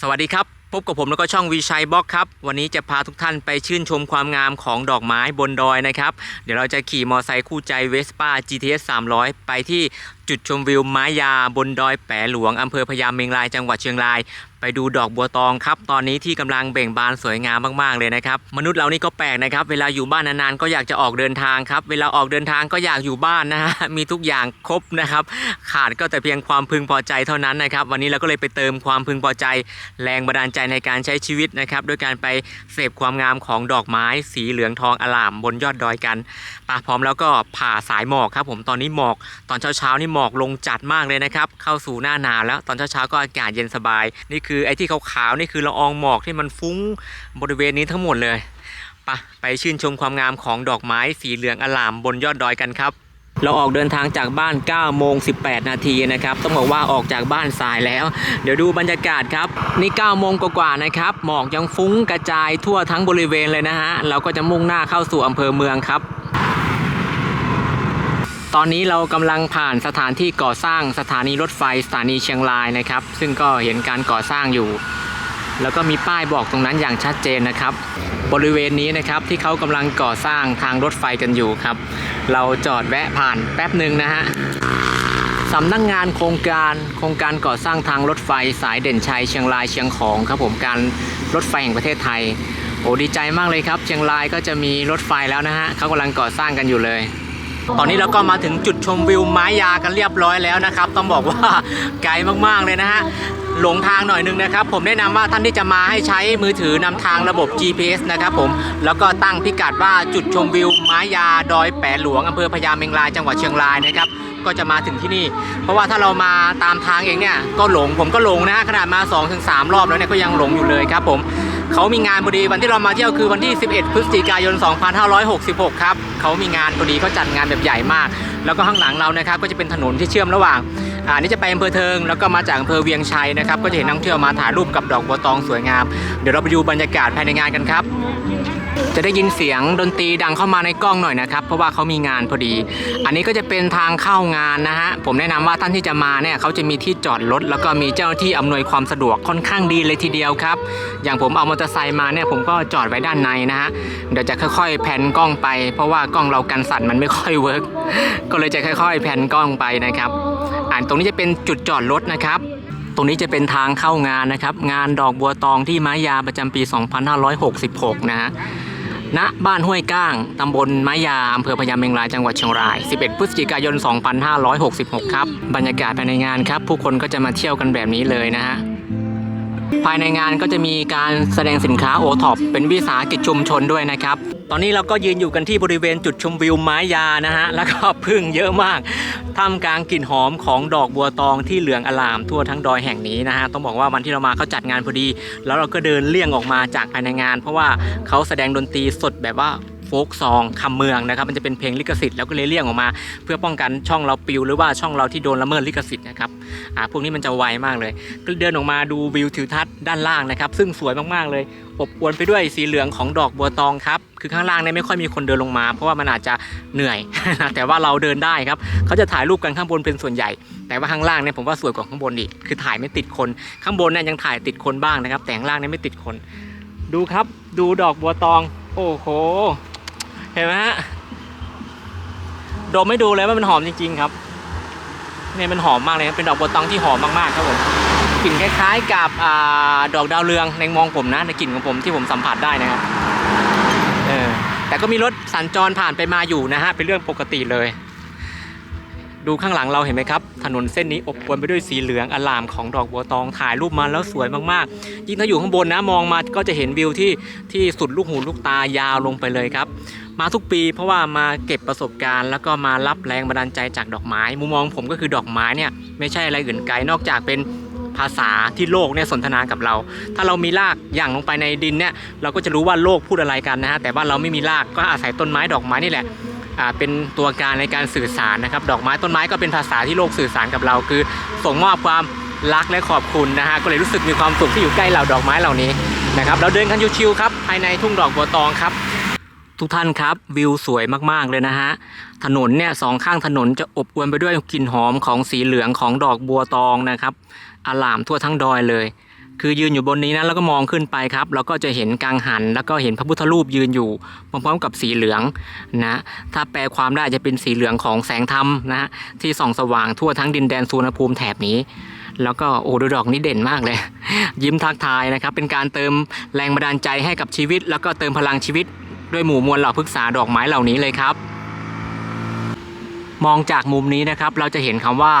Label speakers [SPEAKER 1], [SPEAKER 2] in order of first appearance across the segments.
[SPEAKER 1] สวัสดีครับ พบกับผมแล้วก็ช่องวีชัยบล็อกครับ วันนี้จะพาทุกท่านไปชื่นชมความงามของดอกไม้บนดอยนะครับ เดี๋ยวเราจะขี่มอไซค์คู่ใจเวสป้า GTS 300 ไปที่ จุดชมวิวไม้ยาบนดอยแปหลวงอำเภอพญาเมงรายจังหวัดเชียงราย ไปดูดอกบัวตองครับ ตอนนี้ที่กำลังเบ่งบานสวยงามมากๆเลยนะครับ มนุษย์เรานี่ก็แปลกนะครับ เวลาอยู่บ้านนานๆก็อยากจะออกเดินทางครับ เวลาออกเดินทางก็อยากอยู่บ้านนะฮะมีทุกอย่างครบนะครับ ขาดก็แต่เพียงความพึงพอใจเท่านั้นนะครับ วันนี้เราก็เลยไปเติมความพึงพอใจ แรงบันดาลใจในการใช้ชีวิตนะครับด้วยการไปเสพความงามของดอกไม้ สีเหลืองทองอลามบนยอดดอยกันปะพร้อมแล้วก็ผ่าสายหมอกครับผมตอนนี้หมอกตอนเช้าๆนี่หมอกลงจัดมากเลยนะครับเข้าสู่หน้าหนาวแล้วตอนเช้าๆก็อากาศเย็นสบาย นี่คือไอ้ที่ขาวๆนี่คือละอองหมอกที่มันฟุ้งบริเวณนี้ทั้งหมดเลยปะไปชื่นชมความงามของดอกไม้สีเหลืองอลามบนยอดดอยกันครับเราออกเดินทางจากบ้าน9โมง18 นาทีนะครับ ต้องบอกว่าออกจากบ้านสายแล้ว เดี๋ยวดูบรรยากาศครับ นี่9โมงกว่าๆนะครับ หมอกยังฟุ้งกระจายทั่วทั้งบริเวณเลยนะฮะ เราก็จะมุ่งหน้าเข้าสู่อำเภอเมืองครับ ตอนนี้เรากำลังผ่านสถานที่ก่อสร้างสถานีรถไฟสถานีเชียงรายนะครับ ซึ่งก็เห็นการก่อสร้างอยู่ แล้วก็มีป้ายบอกตรงนั้นอย่างชัดเจนนะครับ บริเวณนี้นะครับที่เขากำลังก่อสร้างทางรถไฟกันอยู่ครับ เราจอดแวะผ่านแป๊บหนึ่งนะฮะสำนักงงานโครงการโครงการก่อสร้างทางรถไฟสายเด่นชัยเชียงรายเชียงของครับผมการรถไฟแห่งประเทศไทยโอ้ดีใจมากเลยครับ เชียงรายก็จะมีรถไฟแล้วนะฮะเขากำลังก่อสร้างกันอยู่เลย ตอนนี้เราก็มาถึงจุดชมวิวไม้ยากันเรียบร้อยแล้วนะครับ ต้องบอกว่าไกลมากๆเลยนะฮะหลงทางหน่อยนึงนะครับ ผมแนะนำว่าท่านที่จะมาให้ใช้มือถือนำทางระบบ GPS นะครับผมแล้วก็ตั้งพิกัดว่าจุดชมวิวไม้ยาดอยแปดหลวงอำเภอพญาเมงรายจังหวัดเชียงรายนะครับก็จะมาถึงที่นี่ เพราะว่าถ้าเรามาตามทางเองเนี่ยก็หลงผมก็หลงนะฮะขนาดมา 2-3 รอบแล้วเนี่ยก็ยังหลงอยู่เลยครับผม เขามีงานพอดีวันที่เรามาเที่ยวคือวันที่ 11 พฤศจิกายน 2566 ครับเขามีงานพอดีเขาจัดงานแบบใหญ่มาก แล้วก็ข้างหลังเรานะครับก็จะเป็นถนนที่เชื่อมระหว่างอ่านี่จะไปอำเภอเทิงแล้วก็มาจากอำเภอเวียงชัยนะครับก็จะเห็นนักท่องเที่ยวมาถ่ายรูปกับดอกบัวตองสวยงาม เดี๋ยวเราไปดูบรรยากาศภายในงานกันครับ จะได้ยินเสียงดนตรีดังเข้ามาในกล้องหน่อยนะครับ เพราะว่าเขามีงานพอดี อันนี้ก็จะเป็นทางเข้างานนะฮะ ผมแนะนำว่าท่านที่จะมาเนี่ยเขาจะมีที่จอดรถแล้วก็มีเจ้าหน้าที่อำนวยความสะดวกค่อนข้างดีเลยทีเดียวครับ อย่างผมเอามอเตอร์ไซค์มาเนี่ยผมก็จอดไว้ด้านในนะฮะ เดี๋ยวจะค่อย ๆ แผ่นกล้องไป เพราะว่ากล้องเรากันสั่นมันไม่ค่อยเวิร์กก็เลยจะค่อย ๆ แผ่นกล้องไปนะครับ อ่านตรงนี้จะเป็นจุดจอดรถนะครับ ตรงนี้จะเป็นทางเข้างานนะครับ งานดอกบัวตองที่ไม้ยาประจำปี 2566 นะฮะณบ้านห้วยก้าง ตำบลไม้ยา อำเภอพญาเมงราย จังหวัดเชียงราย 11 พฤศจิกายน 2566 ครับ บรรยากาศภายในงานครับ ผู้คนก็จะมาเที่ยวกันแบบนี้เลยนะฮะ ภายในงานก็จะมีการแสดงสินค้าโอท็อปเป็นวิสาหกิจชุมชนด้วยนะครับ ตอนนี้เราก็ยืนอยู่กันที่บริเวณจุดชมวิวไม้ยานะฮะ แล้วก็พึ่งเยอะมาก ท่ามกลางกลิ่นหอมของดอกบัวตองที่เหลืองอลามทั่วทั้งดอยแห่งนี้นะฮะ ต้องบอกว่าวันที่เรามาเขาจัดงานพอดี แล้วเราก็เดินเลี่ยงออกมาจากภายในงาน เพราะว่าเขาแสดงดนตรีสดแบบว่า โฟกซองคำเมืองนะครับ มันจะเป็นเพลงลิขสิทธิ์แล้วก็เลยเลี่ยงออกมา เพื่อป้องกันช่องเราปิวหรือว่าช่องเราที่โดนละเมิดลิขสิทธิ์นะครับอ่าพวกนี้มันจะไวมากเลย ก็เดินออกมาดูวิวทิวทัศน์ด้านล่างนะครับ ซึ่งสวยมากๆเลยอบอวลไปด้วยสีเหลืองของดอกบัวตองครับ คือข้างล่างเนี่ยไม่ค่อยมีคนเดินลงมา เพราะว่ามันอาจจะเหนื่อย แต่ว่าเราเดินได้ครับ เขาจะถ่ายรูปกันข้างบนเป็นส่วนใหญ่ แต่ว่าข้างล่างเนี่ยผมว่าสวยกว่าข้างบนอีก คือถ่ายไม่ติดคน ข้างบนเนี่ยยังถ่ายติดคนบ้างนะครับ แต่ข้างล่างเนี่ยไม่ติดคน ดูครับ ดูดอกบัวตอง โอ้โห เห็นไหมฮะดมไม่ดูเลยว่ามันหอมจริง ๆ ครับเนี่ยมันหอมมากเลยครับเป็นดอกบัวตองที่หอมมากๆครับผมกลิ่นคล้ายๆกับอดอกดาวเรืองในมองผมนะในกลิ่นของผมที่ผมสัมผัสได้นะครับเออแต่ก็มีรถสัญจรผ่านไปมาอยู่นะฮะเป็นเรื่องปกติเลย ดูข้างหลังเราเห็นไหมครับ ถนนเส้นนี้อบอวลไปด้วยสีเหลืองอลามของดอกบัวตองถ่ายรูปมาแล้วสวยมากๆ ยิ่งถ้าอยู่ข้างบนนะมองมาก็จะเห็นวิวที่ที่สุดลูกหูลูกตายาวลงไปเลยครับ มาทุกปีเพราะว่ามาเก็บประสบการณ์ แล้วก็มารับแรงบันดาลใจจากดอกไม้มุมมองผมก็คือดอกไม้เนี่ยไม่ใช่อะไรอื่นไกลนอกจากเป็นภาษาที่โลกเนี่ยสนทนากับเรา ถ้าเรามีรากอย่างลงไปในดินเนี่ยเราก็จะรู้ว่าโลกพูดอะไรกันนะฮะแต่ว่าเราไม่มีรากก็อาศัยต้นไม้ดอกไม้นี่แหละ เป็นตัวการในการสื่อสารนะครับ ดอกไม้ต้นไม้ก็เป็นภาษาที่โลกสื่อสารกับเรา คือส่งมอบความรักและขอบคุณนะฮะก็เลยรู้สึกมีความสุขที่อยู่ใกล้เหล่าดอกไม้เหล่านี้นะครับเราเดินกันชิวๆครับภายในทุ่งดอกบัวตองครับ ทุกท่านครับวิวสวยมากๆเลยนะฮะถนนเนี่ยสองข้างถนนจะอบอวลไปด้วยกลิ่นหอมของสีเหลืองของดอกบัวตองนะครับอาลามทั่วทั้งดอยเลย คือยืนอยู่บนนี้นะแล้วก็มองขึ้นไปครับแล้วก็จะเห็นกังหัน แล้วก็เห็นพระพุทธรูปยืนอยู่พร้อมๆกับสีเหลืองนะถ้าแปลความได้จะเป็นสีเหลืองของแสงธรรมนะที่ส่องสว่างทั่วทั้งดินแดนสุวรรณภูมิแถบนี้ แล้วก็โอ้ดูดอกนี้เด่นมากเลย ยิ้มทักทายนะครับ เป็นการเติมแรงบันดาลใจให้กับชีวิต แล้วก็เติมพลังชีวิต ด้วยหมู่มวลเหล่าพฤกษาดอกไม้เหล่านี้เลยครับมองจากมุมนี้นะครับ เราจะเห็นคำว่า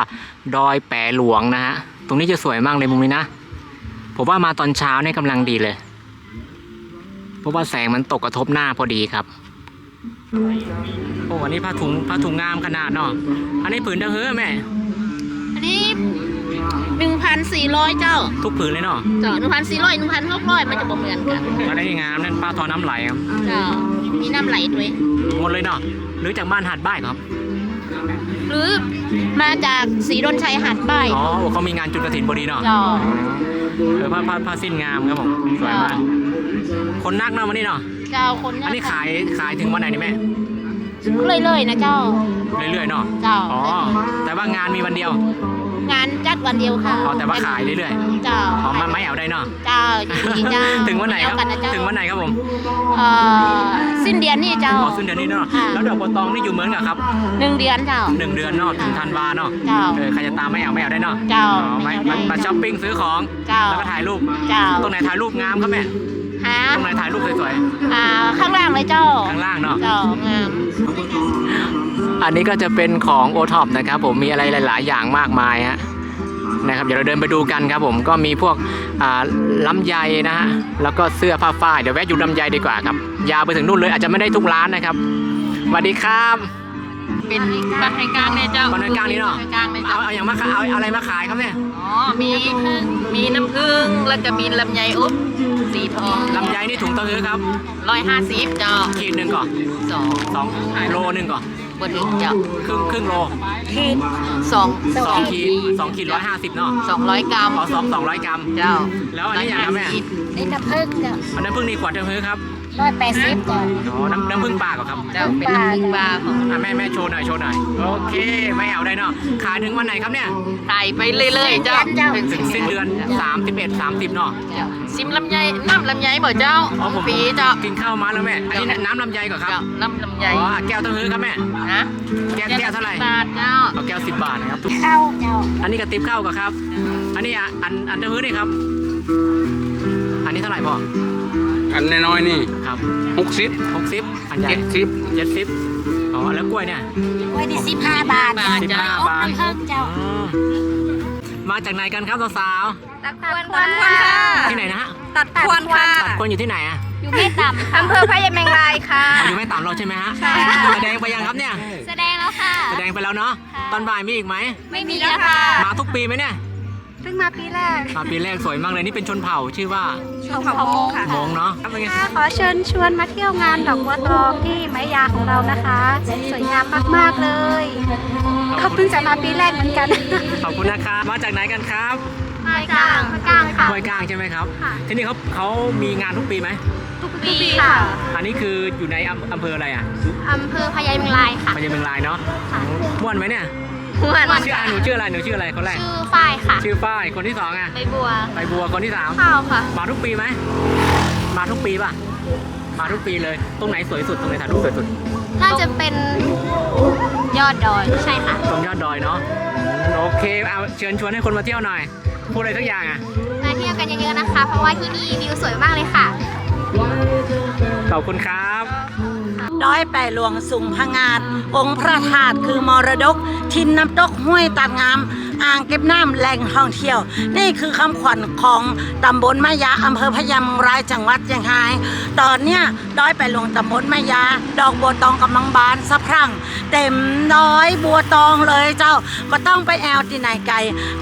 [SPEAKER 1] ดอยแปรหลวงนะฮะ ตรงนี้จะสวยมากเลยมุมนี้นะ ผมว่ามาตอนเช้าเนี่ยกำลังดีเลย เพราะว่าแสงมันตกกระทบหน้าพอดีครับ โอ้อันนี้ผ้าถุงผ้าถุงงามขนาดเนาะ อันนี้ผืนเดาเฮ้อแม่
[SPEAKER 2] อันนี้หนึ่งพันสี่ร้อยเจ้า
[SPEAKER 1] ทุกผืนเลยเนาะ
[SPEAKER 2] เจ้าหนึ่งพันสี่ร้อยหนึ่งพันหกร้อยมันจะบ่เหมือนกัน
[SPEAKER 1] อันนี้งามนั่นป้าทอน้ำไหลครับ
[SPEAKER 2] เจ้ามีน้ำไหลด้วย
[SPEAKER 1] หมดเลยเนาะ หรือจากบ้านหาดบ้ายครับ
[SPEAKER 2] หรือมาจากสีดนชัยหาดป้าย
[SPEAKER 1] อ๋อเขามีงานจุดกระถินพอดีเนาะ
[SPEAKER 2] เจ้า
[SPEAKER 1] เออผ้าผ้าผ้าสิ้นงามครับผมสวยมากคนนักเนาะวันนี้เนาะ
[SPEAKER 2] เจ้าคน
[SPEAKER 1] อันนี้ขายขายถึงวันไหนนี่แม่
[SPEAKER 2] เลยเลยๆนะเจ้า
[SPEAKER 1] เรื่อยๆเนาะ
[SPEAKER 2] เจ้า
[SPEAKER 1] อ๋อแต่ว่างานมีวันเดียว
[SPEAKER 2] งานจัดวันเดียวค่ะ
[SPEAKER 1] อ๋อแต่ว่าขายเรื่อย
[SPEAKER 2] เจ้า
[SPEAKER 1] ๆอ๋อมาไม่เอาได้เนาะ
[SPEAKER 2] เจ้ายินดีเจ้า
[SPEAKER 1] ถึงวันไหนครับ
[SPEAKER 2] เดียวกันนะเจ้า
[SPEAKER 1] ถึงวันไหนครับผม
[SPEAKER 2] เอ่อสิ้นเดือนนี่เจ้า
[SPEAKER 1] อ๋อสิ้นเดือนนี้เนาะ
[SPEAKER 2] ค่ะ
[SPEAKER 1] แล้วดอกบัวตองนี่อยู่เหมือนกับครับ
[SPEAKER 2] หนึ่งเดือนเจ้า
[SPEAKER 1] หนึ่งเดือนเนาะถึงธันวาเนาะ
[SPEAKER 2] เจ้า
[SPEAKER 1] เออใครจะตามไม่เอาไม่เอาได้เนาะ
[SPEAKER 2] เจ้า
[SPEAKER 1] อ๋อไม่
[SPEAKER 2] ไม่
[SPEAKER 1] มา
[SPEAKER 2] เอาได้
[SPEAKER 1] มาช้อปปิ้งซื้อของ
[SPEAKER 2] เจ้า
[SPEAKER 1] แล้วก็ถ่ายรูป
[SPEAKER 2] เจ้า
[SPEAKER 1] ตรงไหนถ่ายรูปงามครับแม่
[SPEAKER 2] หา
[SPEAKER 1] ตรงไหนถ่ายรูปสวย
[SPEAKER 2] อ่าข้างล่างเลยเจ้า
[SPEAKER 1] ๆข้างล่างเนาะ
[SPEAKER 2] เจ้างาม
[SPEAKER 1] อันนี้ก็จะเป็นของโอท็อปนะครับผมมีอะไรหลาย ๆ อย่างมากมายฮะนะครับเดี๋ยวเราเดินไปดูกันครับผมก็มีพวกอ่าลำไยนะฮะแล้วก็เสื้อผ้าฝ้ายเดี๋ยวแวะอยู่ลำไยดีกว่าครับยาวไปถึงนู่นเลยอาจจะไม่ได้ทุกร้านนะครับสวัสดีครับ
[SPEAKER 2] เป็นบัตรไทยกลางเนี่ยเจ้า
[SPEAKER 1] บัตรไทยกลางนี่เนอะ
[SPEAKER 2] บัตรไทยกลางเนี่ย
[SPEAKER 1] เอา
[SPEAKER 2] เจ้า
[SPEAKER 1] เอาอย่างมาขายเอาเอาอะไรมาขายครับเนี่ย
[SPEAKER 2] อ๋อมีมีน้ำผึ้งแล้วก็มีลำไยอุ๊บสีทอง
[SPEAKER 1] ลำไยนี่ถุงเตะฮือครับ
[SPEAKER 2] ร้อยห้าสิบเจ้า
[SPEAKER 1] ขีดหนึ่งก่อน
[SPEAKER 2] สอง
[SPEAKER 1] สองโลหนึ่งก่อน
[SPEAKER 2] บนถึงเจ้า
[SPEAKER 1] ครึ่งครึ่งโล
[SPEAKER 2] ขีดสอง
[SPEAKER 1] สองขีดสองขีดร้อยห้าสิบเนาะ
[SPEAKER 2] สองร้อยกรัม
[SPEAKER 1] ขอสองสองร้อยกรัม
[SPEAKER 2] เจ้า
[SPEAKER 1] แล้วอันนี้อย่างครับแม่
[SPEAKER 2] นี่น้ำผึ้งเจ้า
[SPEAKER 1] อันนั้นเพิ่งนี่ขวดเตะฮือครับ
[SPEAKER 2] ร้อยแปดสิบเจ้า
[SPEAKER 1] อ๋อน้ำน้ำพึ่งป่าก่อนครับ
[SPEAKER 2] เจ้าเป็นน้ำผึ้งปลาของ
[SPEAKER 1] อะแม่แม่โชว์หน่อยโชว์หน่อยโอเคไม่เอาได้เนาะขายถึงวันไหนครับเนี่ย
[SPEAKER 2] ขายไปเรื่อยๆเจ้า
[SPEAKER 1] ถึงสิ้นเดือน 31 30เนาะ
[SPEAKER 2] เจ้าซิมลำไยน้ำลำไยบ่เจ้า
[SPEAKER 1] อ๋อผม
[SPEAKER 2] ปีเจ้า
[SPEAKER 1] กินข้าวมาแล้วแม่อันนี้น้ำลำไยก่อนครับ
[SPEAKER 2] เจ้าน้ำลำไย
[SPEAKER 1] อ๋อแก้วเตะฮือครับแม่
[SPEAKER 2] นะ
[SPEAKER 1] แก้วแก้วเท่าไหร่
[SPEAKER 2] บาทเจ้า
[SPEAKER 1] เอาแก้ว10บาทนะครับ
[SPEAKER 2] เข้าเจ้า
[SPEAKER 1] อันนี้กระติบข้าวก่อนครับ อันนี้อะอันอันเตะฮือนี่ครับ อันนี้เท่าไหร่พ่อ
[SPEAKER 3] อันน้อยๆนี่
[SPEAKER 1] ครับ
[SPEAKER 3] หกสิบ
[SPEAKER 1] 60อันใหญ่
[SPEAKER 3] เจ็ดสิบ
[SPEAKER 1] เจ็ดสิบอ๋อแล้วกล้วยเนี่ย
[SPEAKER 2] ไว้ที่สิบห้าบาท
[SPEAKER 1] สิบห้าบาท
[SPEAKER 2] น้ำผึ้งเจ้า
[SPEAKER 1] อ๋อมาจากไหนกันครับสาว
[SPEAKER 4] ตัดควนค่ะ
[SPEAKER 1] ๆที่ไหนนะฮะ
[SPEAKER 4] ตัดควนค่ะ
[SPEAKER 1] ตัดคนอยู่ที่ไหนอะ
[SPEAKER 4] อยู่แม่ต่ำอำเภอพะยาแมงรายค่ะ
[SPEAKER 1] อ๋ออยู่แม่ต่ำเราใช่ไหมฮะ
[SPEAKER 4] ใช่ค่ะ
[SPEAKER 1] แสดงไปยังครับเนี่ย
[SPEAKER 4] แสดงแล้วค่ะ
[SPEAKER 1] แสดงไปแล้วเนาะ
[SPEAKER 4] ค่ะ
[SPEAKER 1] ตอนบ่ายมีอีกไหม
[SPEAKER 4] ไม่มีแล้วค่ะ
[SPEAKER 1] มาทุกปีไหมเนี่ย
[SPEAKER 4] เพิ่งมาปีแรก
[SPEAKER 1] มาปีแรกสวยมากเลยนี่เป็นชนเผ่าชื่อว่า
[SPEAKER 4] ชมเขามงค่ะ
[SPEAKER 1] มงเนาะครับเป็นไง
[SPEAKER 4] ขอเชิญชวนมาเที่ยวงานดอกบัวตองที่ไม้ยาของเรานะคะ สวยงามมากๆเลยเขาเพิ่งจะมาปีแรกเหมือนกัน
[SPEAKER 1] ขอบคุณนะครับมาจากไหนกันครับ
[SPEAKER 4] มาจากพะกลางค่ะ
[SPEAKER 1] ห้วยกลางใช่ไหมครับ
[SPEAKER 4] ค่ะ
[SPEAKER 1] ที่นี่เขาเขามีงานทุกปีไหม
[SPEAKER 4] ทุกปีค่ะ
[SPEAKER 1] อันนี้คืออยู่ในอำอำเภออะไรอะ
[SPEAKER 4] อำเภอพะยาแมงรายค่ะ
[SPEAKER 1] พญาเมืองลายเนาะ
[SPEAKER 4] ค่ะ
[SPEAKER 1] ม่วนไหมเนี่ย
[SPEAKER 4] ม่วน
[SPEAKER 1] ชื่ออะหนูชื่ออะไรหนูชื่ออะไรคนแรก
[SPEAKER 4] ชื่อฝ้ายค่ะ
[SPEAKER 1] ชื่อฝ้ายคนที่สองอะ
[SPEAKER 4] ใบบัว
[SPEAKER 1] ใบบัวคนที่สาม
[SPEAKER 4] ข้าวค่ะ
[SPEAKER 1] มาทุกปีไหมมาทุกปีป่ะมาทุกปีเลยตรงไหนสวยสุดตรงไหนถ่ายรูปสวยสุด
[SPEAKER 4] น่าจะเป็นยอดดอยใช่ค่ะ
[SPEAKER 1] ตรงยอดดอยเนาะโอเคเอาเชิญชวนให้คนมาเที่ยวหน่อยพูดอะไรสักอย่างอะ
[SPEAKER 4] มาเที่ยวกันเยอะๆนะคะ เพราะว่าที่นี่วิวสวยมากเลยค่ะ
[SPEAKER 1] ขอบคุณครับ
[SPEAKER 5] ด้อยแปหลวงสุงพงาด องค์พระธาตุคือมรดก ทินน้ำตกห้วยตัดงาม อ่างเก็บน้ำแหล่งท่องเที่ยว นี่คือคำขวัญของตำบลแมะยาอำเภอพะยามรายจังหวัดเชียงราย ตอนเนี้ยร้อยแปดหลวงตำบลมะยา ดอกบัวตองกำลังบานสะพรั่ง เต็มร้อยบัวตองเลยเจ้าก็ต้องไปแอลที่ไหนไกล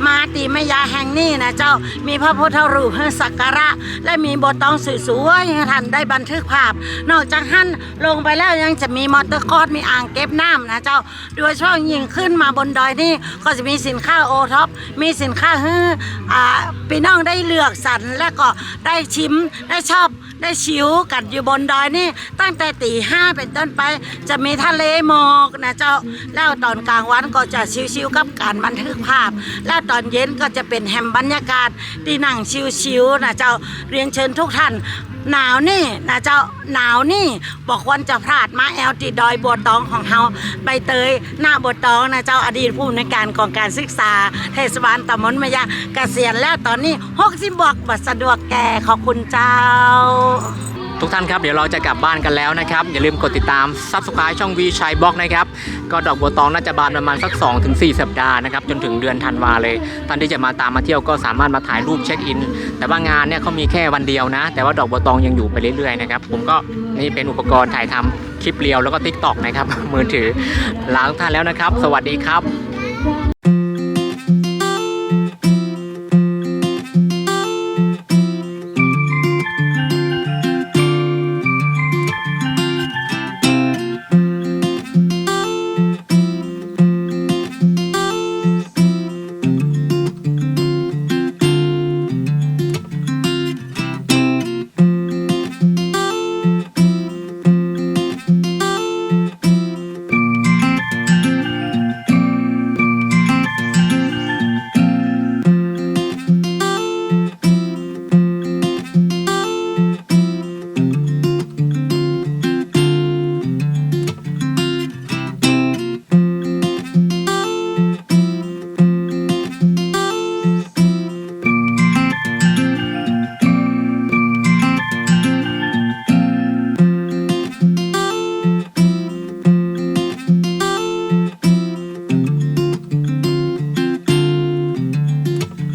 [SPEAKER 5] มาตีแมะยาแห่งนี้นะเจ้ามีพระพุทธรูปให้สักการะ และมีบัวตองสวยๆให้ท่านได้บันทึกภาพ นอกจากหั่นลงไปแล้วยังจะมีมอเตอร์คอร์สมีอ่างเก็บน้ำนะเจ้าโดยเฉพาะยิ่งขึ้นมาบนดอยนี่ก็จะมีสินค้าโอท็อปมีสินค้าฮืออ่าพี่น้องได้เลือกสรรและก็ได้ชิมได้ชอบได้ชิวกันอยู่บนดอยนี่ ตั้งแต่ตีห้าเป็นต้นไป จะมีทะเลหมอกนะเจ้าแล้วตอนกลางวันก็จะชิวๆกับการบันทึกภาพ แล้วตอนเย็นก็จะเป็นแฮมบรรยากาศที่นั่งชิวๆนะเจ้าเรียนเชิญทุกท่าน หนาวนี่นะเจ้าหนาวนี่บอกวันจะพลาดมาแอลติดอยบัวตองของเฮาใบเตยหน้าบัวตองนะเจ้าอดีตผู้อำนวยการกองการศึกษา เทศบาลตำบลมะยาเกษียณแล้วตอนนี้หกสิบบอกบัดสะดวกแก่ขอบคุณเจ้า
[SPEAKER 1] ทุกท่านครับเดี๋ยวเราจะกลับบ้านกันแล้วนะครับ อย่าลืมกดติดตาม Subscribe ช่องวีชัยบล็อกนะครับก็ดอกบัวตองน่าจะบานประมาณสัก 2-4 สัปดาห์นะครับจนถึงเดือนธันวาเลยท่านที่จะมาตามมาเที่ยวก็สามารถมาถ่ายรูปเช็คอิน แต่ว่างานเนี่ยเขามีแค่วันเดียวนะ แต่ว่าดอกบัวตองยังอยู่ไปเรื่อยๆนะครับผมก็นี่เป็นอุปกรณ์ถ่ายทำคลิปเรียวแล้วก็ทิกตอกนะครับมือถือลาทุกท่านแล้วนะครับ สวัสดีครับ